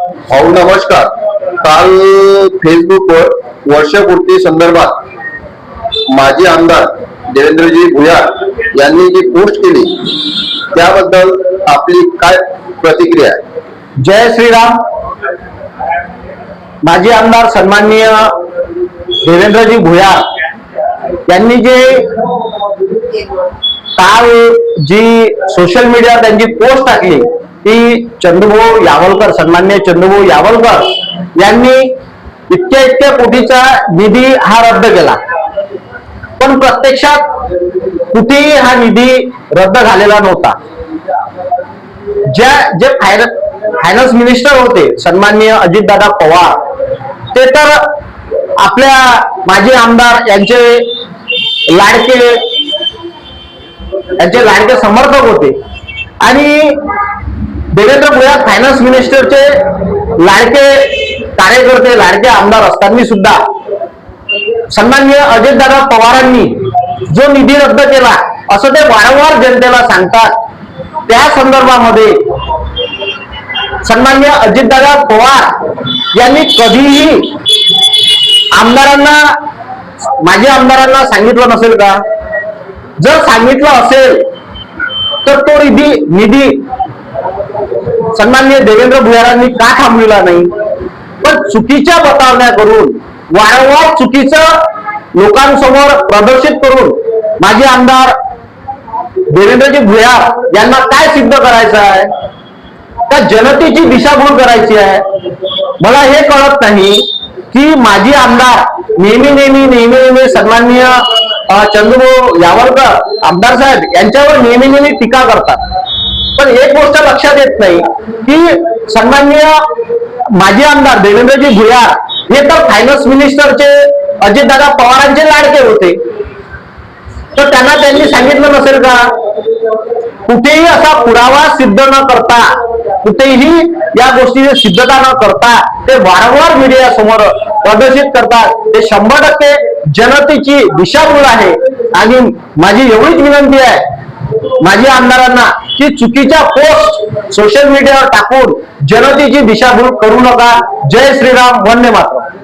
भाऊ नमस्कार. काल फेसबुकवर वर्षपूर्ती संदर्भात माजी आमदार देवेंद्रजी भुयार यांनी जी पोस्ट केली त्याबद्दल आपली काय प्रतिक्रिया आहे? जय श्रीराम. माजी आमदार सन्माननीय देवेंद्रजी भुयार यांनी जे काल जी सोशल मीडियावर त्यांची पोस्ट टाकली की चंद्रभाऊ यावलकर सन्मान्य चंद्रभाऊ यावलकर यांनी इतक्या इतक्या कोटीचा निधी हा रद्द केला. पण प्रत्यक्षात कुठेही हा निधी रद्द झालेला नव्हता. ज्या जे फायनान्स मिनिस्टर होते सन्माननीय अजितदादा पवार ते तर आपल्या माजी आमदार यांचे लाडके यांचे लाडके समर्थक होते. आणि देवेंद्र भुयार फायनान्स मिनिस्टरचे लाडके कार्यकर्ते लाडके आमदार असताना सुद्धा सन्माननीय अजितदादा पवारांनी जो निधी रद्द केला असं ते वारंवार जनतेला सांगतात. त्या संदर्भामध्ये सन्मान्य अजितदादा पवार यांनी कधीही आमदारांना माझ्या आमदारांना सांगितलं नसेल का? जर सांगितलं असेल तर तो निधी निधी सन्मान्य देवेंद्र भुयारांनी का थांबविला नाही? पण चुकीच्या बतावण्या करून वारंवार चुकीचं लोकांसमोर प्रदर्शित करून माझे आमदार देवेंद्रजी भुयार यांना काय सिद्ध करायचं आहे? का जनतेची दिशाभूल करायची आहे? मला हे कळत नाही की माजी आमदार नेहमी नेहमी नेहमी नेहमी सन्माननीय चंद्रभाऊ यावलकर आमदार साहेब यांच्यावर नेहमी नेहमी टीका करतात. पण एक गोष्ट लक्षात येत नाही की सन्माननीय माजी आमदार देवेंद्रजी भुयार हे तर फायनान्स मिनिस्टरचे अजितदादा पवारांचे लाडके होते. तर त्यांना त्यांनी सांगितलं नसेल का? कुठेही असा पुरावा सिद्ध न करता कुठेही या गोष्टीची सिद्धता न करता ते वारंवार मीडिया समोर प्रदर्शित करतात. ते शंभर टक्के जनतेची दिशाभूल आहे. आणि माझी एवढीच विनंती आहे माझी आमदारांना की चुकीच्या पोस्ट सोशल मीडियावर टाकून जनतेची दिशाभूल करू नका. जय श्रीराम वंदे मातरम.